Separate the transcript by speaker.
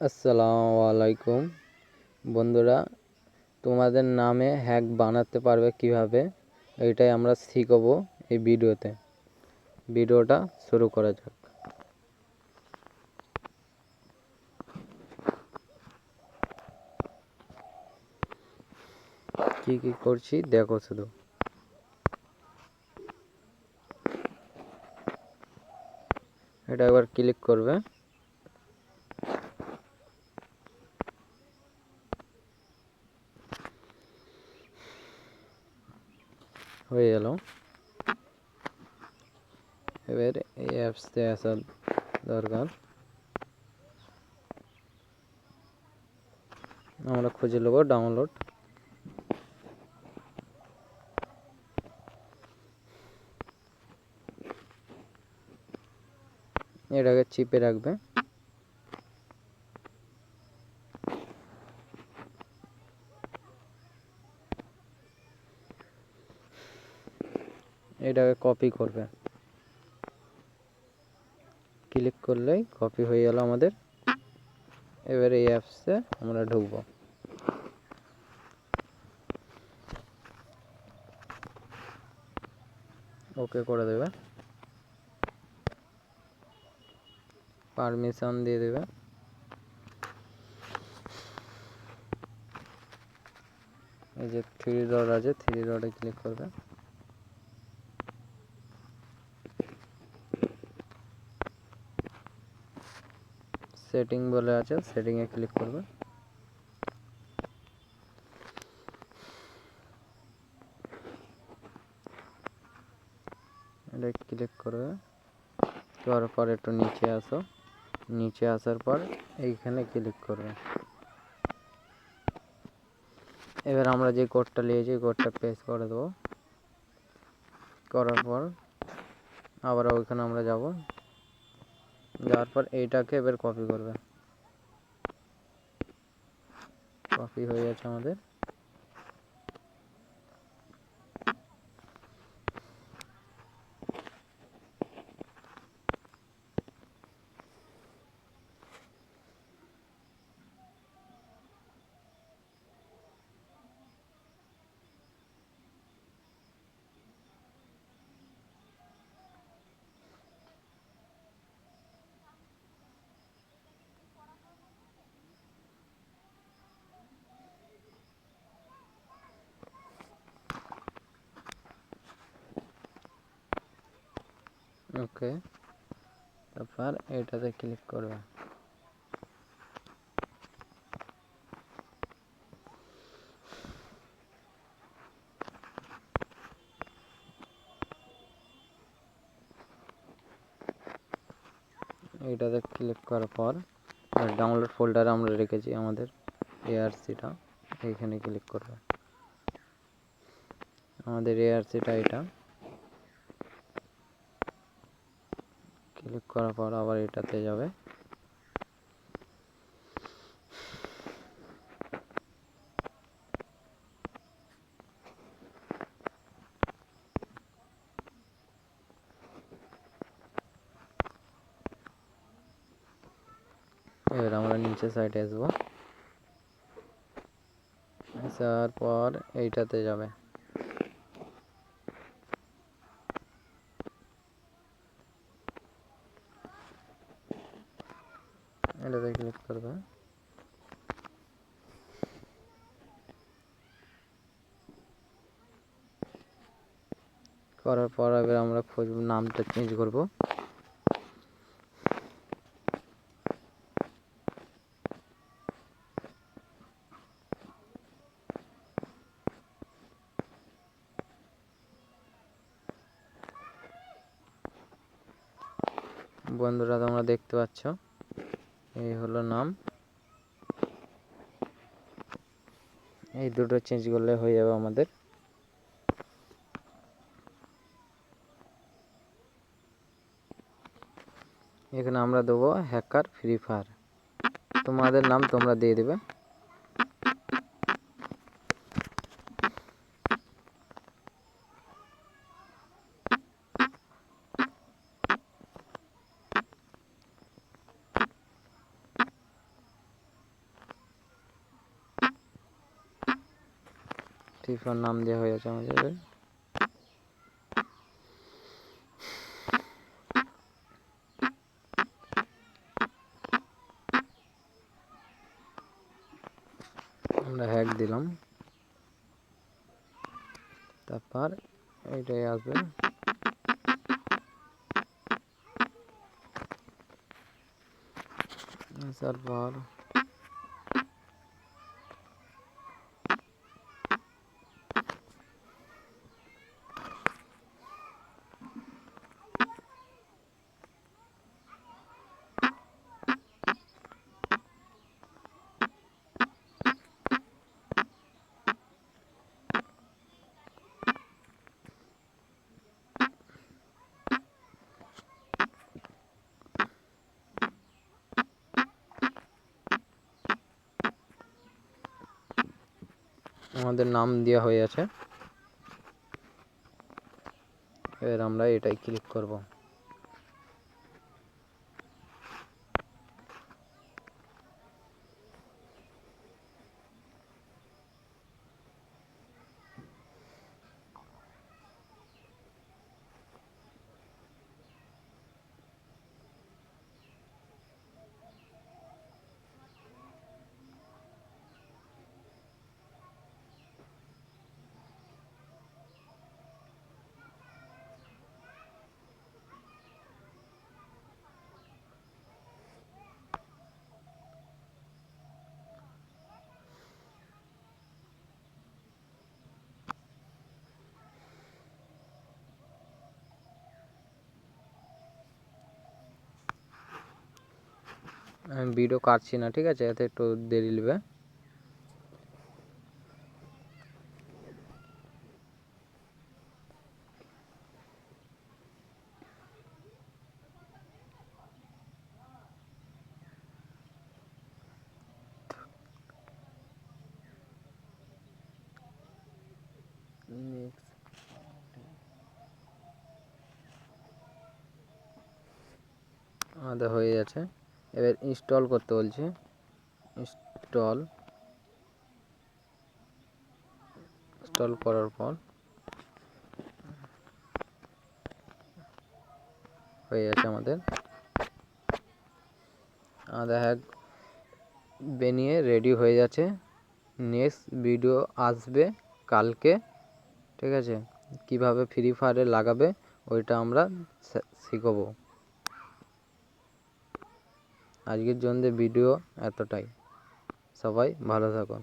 Speaker 1: আসসালামু আলাইকুম। বন্ধুরা, তোমাদের নামে হ্যাক বানাতে পারবে কীভাবে? এটাই আমরা শিখব এই ভিডিওতে। ভিডিওটা শুরু করা যাক। কি কি করছি? দেখো শুধু। এটা একবার ক্লিক করবে। হয়ে গেল। এবার এই অ্যাপসে আসা দরকার। আমরা খুঁজে নেব ডাউনলোড এটাকে চিপে রাখবে। এটাকে কপি করবে। ক্লিক করলেই কপি হয়ে গেল আমাদের। এবার এই অ্যাপসে আমরা ঢুকবো। ওকে করে দেবে। পারমিশন দিয়ে দেবে। এই যে থ্রি ডট আছে থ্রি ডটে ক্লিক করবে। সেটিং বলে আছে সেটিংয়ে ক্লিক করবে। এটা ক্লিক করবে। করার পর একটু নিচে আসো। নিচে আসার পর এইখানে ক্লিক করবে। এবার আমরা যে কোডটা নিয়েছি কোডটা পেস্ট করে দেবো। করার পর আবার ওইখানে আমরা যাব। যাওয়ার পর এইটাকে এবার কপি করবে। কপি হয়ে গেছে আমাদের। ওকে। তারপর এটাতে ক্লিক করবে। এটাতে ক্লিক করার পর ডাউনলোড ফোল্ডারে আমরা রেখেছি আমাদের এআরসিটা এইখানে ক্লিক করবে। আমাদের এআরসিটা এটা। ক্লিক করার পর আবার এটাতে যাবে। এবার আমরা নিচে সাইডে আসব। আসার পর এইটাতে যাবে এটাতে ক্লিক করবে করার পর এবার আমরা খুঁজব নামটা চেঞ্জ করব। বন্ধুরা, তোমরা দেখতে পাচ্ছ, এই হলো নাম। এই দুটো চেঞ্জ করলে হয়ে যাবে আমাদের। এখানে আমরা দেবো হ্যাকার ফ্রি ফায়ার তোমাদের নাম তোমরা দিয়ে দেবে। ফ্রি ফায়ার নাম দেওয়া হয়ে আছে আমাদের। তারপর এইটাই আসবে। আসার পর আমাদের নাম দেওয়া হয়ে আছে। এবার আমরা এটাই ক্লিক করব। আমি ভিডিও কাটছি না ঠিক আছে? এতে একটু দেরি নেবে। আমাদের হয়ে গেছে। এবার ইনস্টল করতে বলছে। ইনস্টল ইনস্টল করার পর হয়ে গেছে আমাদের। আমাদের হ্যাক বেনিয়ে রেডি হয়ে যাচ্ছে। নেক্সট ভিডিও আসবে কালকে, ঠিক আছে? কীভাবে ফ্রি ফায়ারে লাগাবে, ওইটা আমরা শিখব। আজকের জন্য ভিডিও এতটাই। সবাই ভালো থাকুন।